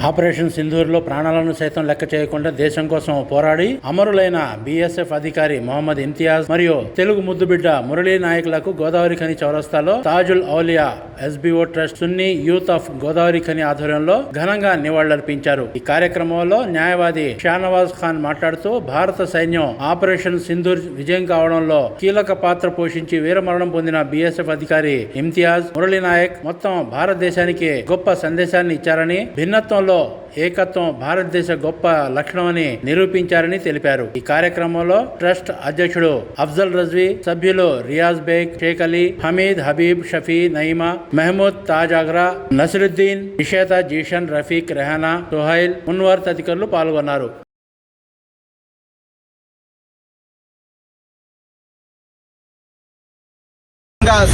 Operation సింధూర్లో ప్రాణాలను సైతం లెక్క చేయకుండా దేశం కోసం పోరాడి అమరులైన బీఎస్ఎఫ్ అధికారి మొహమ్మద్ ఇంతియాజ్ మరియు తెలుగు ముద్దుబిడ్డ మురళీ నాయకులకు గోదావరి ఖని చౌరస్తాలో Tajul Auliya SBO trust Sunni youth of Godavarikhani ఆధ్వర్యంలో ఘనంగా నివాళులర్పించారు. ఈ కార్యక్రమంలో న్యాయవాది షానవాజ్ ఖాన్ మాట్లాడుతూ భారత సైన్యం ఆపరేషన్ సింధూర్ విజయం కావడంలో కీలక పాత్ర పోషించి వీరమరణం పొందిన బీఎస్ఎఫ్ అధికారి ఇమ్తియాజ్ మురళీ నాయక్ మొత్తం భారతదేశానికి గొప్ప సందేశాన్ని ఇచ్చారని భిన్నత్వంలో ఏకత్వం భారతదేశ గొప్ప లక్షణమని నిరూపించారని తెలిపారు. ఈ కార్యక్రమంలో ట్రస్ట్ అధ్యక్షుడు అఫ్జల్ రజ్వీ సభ్యులు రియాజ్ బేగ్ షేక్ అలీ హమీద్ హబీబ్ షఫీ నయీమా మహమూద్ తాజ్ ఆగ్రా నసరుద్దీన్ నిషేత జీషన్ రఫీక్ రెహానా సుహైల్ మున్వర్ తదితరులు పాల్గొన్నారు.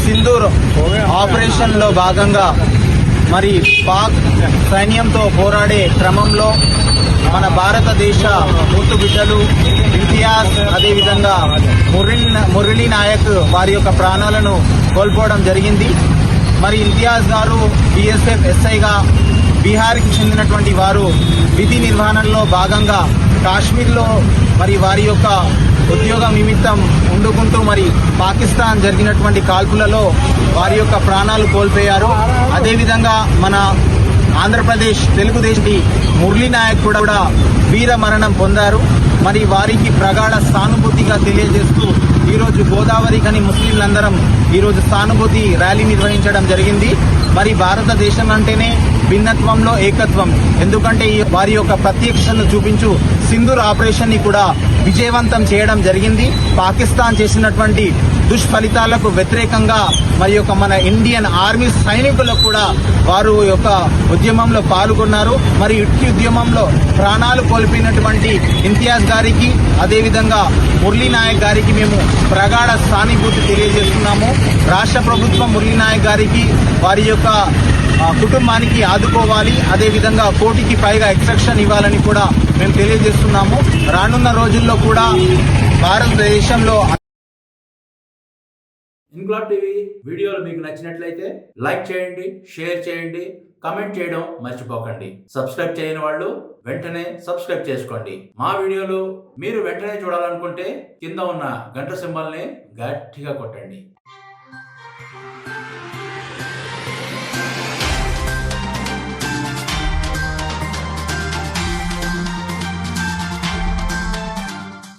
సింధూర్ ఆపరేషన్లో భాగంగా మరి పాక్ సైన్యంతో పోరాడే క్రమంలో మన భారతదేశ ముత్తు బిడ్డలు ఇంతియాజ్ అదేవిధంగా మురళి మురళీ నాయక్ వారి యొక్క ప్రాణాలను కోల్పోవడం జరిగింది. మరి ఇంతియాజ్ గారు బిఎస్ఎఫ్ ఎస్ఐగా బీహార్కి చెందినటువంటి వారు విధి నిర్వహణలో భాగంగా కాశ్మీర్లో మరి వారి యొక్క ఉద్యోగం నిమిత్తం ఉండుకుంటూ మరి పాకిస్తాన్ జరిగినటువంటి కాల్పులలో వారి యొక్క ప్రాణాలు కోల్పోయారు. అదేవిధంగా మన ఆంధ్రప్రదేశ్ తెలుగుదేశం మురళీ నాయక్ కూడా వీర మరణం పొందారు. మరి వారికి ప్రగాఢ సానుభూతిగా తెలియజేస్తూ ఈరోజు గోదావరి కని ముస్లింలందరం ఈరోజు సానుభూతి ర్యాలీ నిర్వహించడం జరిగింది. మరి భారతదేశం అంటేనే భిన్నత్వంలో ఏకత్వం. ఎందుకంటే వారి యొక్క ప్రత్యక్షను చూపించు సింధూర్ ఆపరేషన్ని కూడా విజయవంతం చేయడం జరిగింది. పాకిస్తాన్ చేసినటువంటి దుష్ఫలితాలకు వ్యతిరేకంగా మరి యొక్క మన ఇండియన్ ఆర్మీ సైనికులకు కూడా వారు యొక్క ఉద్యమంలో పాల్గొన్నారు. మరి ఇట్టి ఉద్యమంలో ప్రాణాలు కోల్పోయినటువంటి ఇంతియాజ్ గారికి అదేవిధంగా మురళీ నాయక్ గారికి మేము ప్రగాఢ సానుభూతి తెలియజేస్తున్నాము. రాష్ట్ర ప్రభుత్వం మురళీ నాయక్ గారికి వారి యొక్క కుటుంబానికి ఆదుకోవాలి. అదేవిధంగా కోటికి పైగా ఎక్స్ట్రక్షన్ ఇవ్వాలని కూడా మేము తెలియజేస్తున్నాము. రానున్న రోజుల్లో కూడా భారతదేశంలో ఇంక్లాబ్ టీవీ వీడియోలు మీకు నచ్చినట్లయితే లైక్ చేయండి షేర్ చేయండి కమెంట్ చేయడం మర్చిపోకండి. సబ్స్క్రైబ్ చేయని వాళ్ళు వెంటనే సబ్స్క్రైబ్ చేసుకోండి. మా వీడియోలు మీరు వెంటనే చూడాలనుకుంటే కింద ఉన్న గంట సింబల్ని గట్టిగా కొట్టండి.